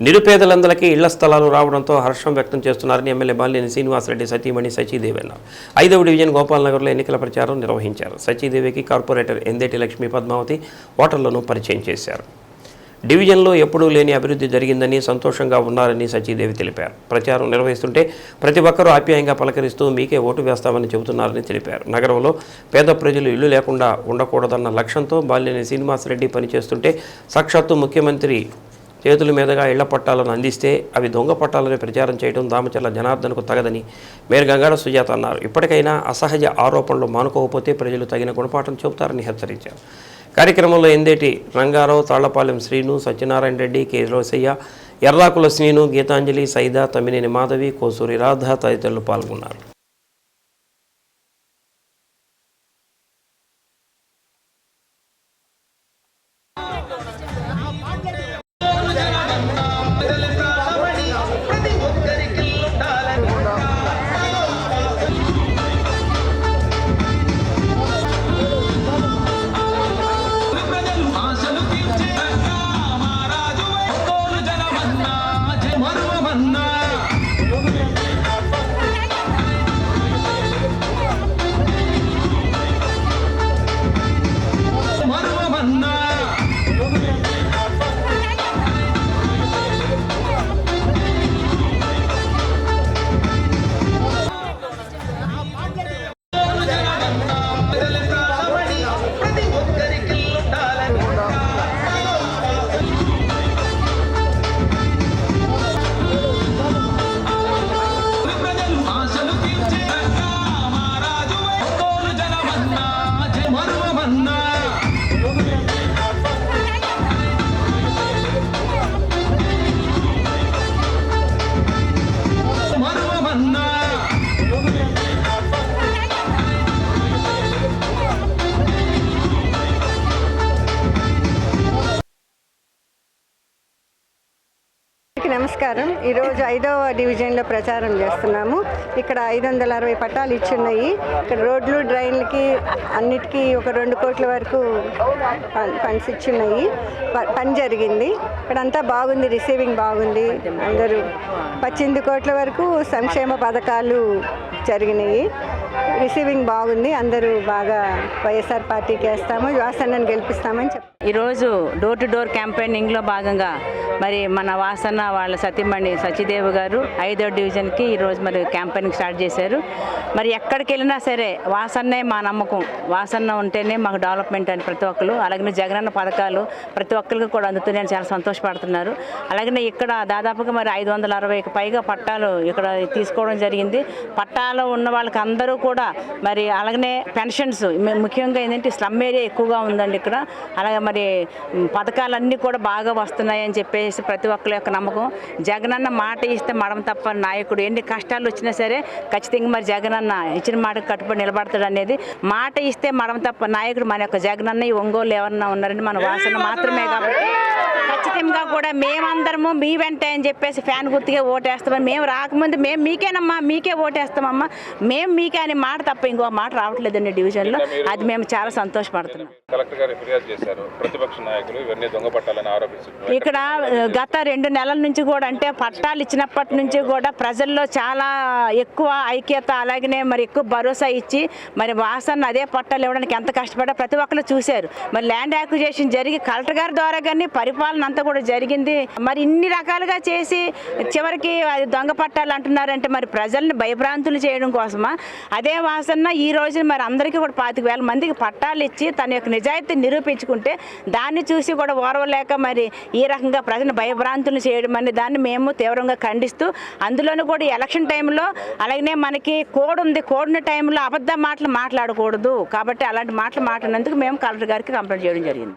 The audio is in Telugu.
నిరుపేదలందరికీ ఇళ్ళ స్థలాలు రావడంతో హర్షం వ్యక్తం చేస్తున్నారని ఎమ్మెల్యే బాలినేని శ్రీనివాసరెడ్డి సతీమణి సచీదేవి అన్నారు ఐదవ డివిజన్ గోపాలనగర్లో ఎన్నికల ప్రచారం నిర్వహించారు. సచీదేవికి కార్పొరేటర్ ఎందేటి లక్ష్మీ పద్మావతి ఓటర్లను పరిచయం చేశారు. డివిజన్లో ఎప్పుడూ లేని అభివృద్ధి జరిగిందని సంతోషంగా ఉన్నారని సచీదేవి తెలిపారు. ప్రచారం నిర్వహిస్తుంటే ప్రతి ఒక్కరూ ఆప్యాయంగా పలకరిస్తూ మీకే ఓటు వేస్తామని చెబుతున్నారని తెలిపారు. నగరంలో పేద ప్రజలు ఇల్లు లేకుండా ఉండకూడదన్న లక్ష్యంతో బాలినేని శ్రీనివాసరెడ్డి పనిచేస్తుంటే సాక్షాత్తు ముఖ్యమంత్రి చేతుల మీదుగా ఇళ్ళ పట్టాలను అందిస్తే అవి దొంగ పట్టాలని ప్రచారం చేయడం దామచర్ల జనార్దన్కు తగదని మేయర్ గంగాడ సుజాత అన్నారు. ఇప్పటికైనా అసహజ ఆరోపణలు మానుకోకపోతే ప్రజలు తగిన గుణపాఠం చెబుతారని హెచ్చరించారు. కార్యక్రమంలో ఎందేటి రంగారావు తాళ్ళపాలెం శ్రీను సత్యనారాయణ రెడ్డి కె. రోసయ్య ఎర్రాకుల శ్రీను గీతాంజలి సైదా తమ్మినేని మాధవి కోసూరి రాధ తదితరులు పాల్గొన్నారు. అందరికీ నమస్కారం. ఈరోజు ఐదవ డివిజన్లో ప్రచారం చేస్తున్నాము. ఇక్కడ ఐదు వందల అరవై పట్టాలు ఇచ్చున్నాయి. ఇక్కడ రోడ్లు డ్రైన్లకి అన్నిటికీ ఒక రెండు కోట్ల వరకు ఫండ్స్ ఇచ్చున్నాయి. ప- పని జరిగింది. ఇక్కడ అంతా బాగుంది రిసీవింగ్ బాగుంది. అందరూ పద్దెనిమిది కోట్ల వరకు సంక్షేమ పథకాలు జరిగినాయి. రిసీవింగ్ బాగుంది. అందరూ బాగా వైఎస్ఆర్ పార్టీకి వేస్తాము. వాసన్నని గెలిపిస్తామని చెప్పి ఈరోజు డోర్ టు డోర్ క్యాంపెయినింగ్లో భాగంగా మరి మన వాసన వాళ్ళ సతీమణి సచిదేవ్ గారు ఐదో డివిజన్కి ఈరోజు మరి క్యాంపెయినింగ్ స్టార్ట్ చేశారు. మరి ఎక్కడికి వెళ్ళినా సరే వాసన్నే మా నమ్మకం. వాసన ఉంటేనే మాకు డెవలప్మెంట్ అని ప్రతి ఒక్కరు. అలాగే జగనన్న పథకాలు ప్రతి ఒక్కరికి కూడా అందుతున్నాయని చాలా సంతోషపడుతున్నారు. అలాగే ఇక్కడ దాదాపుగా మరి ఐదు వందల అరవైకి పైగా పట్టాలు ఇక్కడ తీసుకోవడం జరిగింది. పట్టాలు ఉన్న వాళ్ళకి అందరూ కూడా మరి అలాగనే పెన్షన్స్ ముఖ్యంగా ఏంటంటే స్లమ్ ఏరియా ఎక్కువగా ఉందండి ఇక్కడ. అలాగే మరి పథకాలన్నీ కూడా బాగా వస్తున్నాయని చెప్పేసి ప్రతి ఒక్కరి యొక్క నమ్మకం. జగనన్న మాట ఇస్తే మడం తప్ప నాయకుడు ఎన్ని కష్టాలు వచ్చినా సరే ఖచ్చితంగా మరి జగనన్న ఇచ్చిన మాటకు కట్టుబడి నిలబడతాడు అనేది. మాట ఇస్తే మడం తప్ప నాయకుడు మన యొక్క జగనన్న ఈ ఒంగోలు ఎవరన్నా ఉన్నారంటే మన వాసన మాత్రమే కాబట్టి కూడా మేమందరము మీ వెంటే అని చెప్పేసి ఫ్యాన్ గుర్తుగా ఓటేస్తామని మేము రాకముందు మేము మీకేనమ్మా మీకే ఓటేస్తామమ్మా. మేము మీకే అనే మాట తప్ప ఇంకో మాట రావట్లేదండి డివిజన్లో. అది మేము చాలా సంతోషపడుతున్నాం. కలెక్టర్ గారు ఫిర్యాదు చేశారు. ప్రతిపక్ష నాయకులు ఇవన్నీ దొంగ పట్టాలని ఆరోపిస్తున్నారు. ఇక్కడ గత రెండు నెలల నుంచి కూడా అంటే పట్టాలు ఇచ్చినప్పటి నుంచి కూడా ప్రజల్లో చాలా ఎక్కువ ఐక్యత అలాగనే మరి ఎక్కువ భరోసా ఇచ్చి మరి వాసన అదే పట్టాలు ఇవ్వడానికి ఎంత కష్టపడ్డా ప్రతి ఒక్కరు చూశారు. మరి ల్యాండ్ యాక్విజేషన్ జరిగి కలెక్టర్ గారి ద్వారా కానీ పరిపాలన అంతా కూడా జరిగింది. మరి ఇన్ని రకాలుగా చేసి చివరికి అది దొంగ పట్టాలు అంటున్నారంటే మరి ప్రజల్ని భయభ్రాంతులు చేయడం కోసమా? అదే వాసన ఈ రోజు మరి అందరికీ కూడా పాతిక వేల మందికి పట్టాలు ఇచ్చి తన యొక్క నిజాయితీ నిరూపించుకుంటే దాన్ని చూసి కూడా ఓర్వలేక మరి ఈ రకంగా ప్రజలను భయభ్రాంతులు చేయడం అనే దాన్ని మేము తీవ్రంగా ఖండిస్తూ అందులోనూ కూడా ఎలక్షన్ టైంలో అలాగనే మనకి కోడ్ ఉంది. కోడిన టైంలో అబద్ధ మాటలు మాట్లాడకూడదు. కాబట్టి అలాంటి మాటలు మాట్లాడినందుకు మేము కలెక్టర్ గారికి కంప్లైంట్ చేయడం జరిగింది.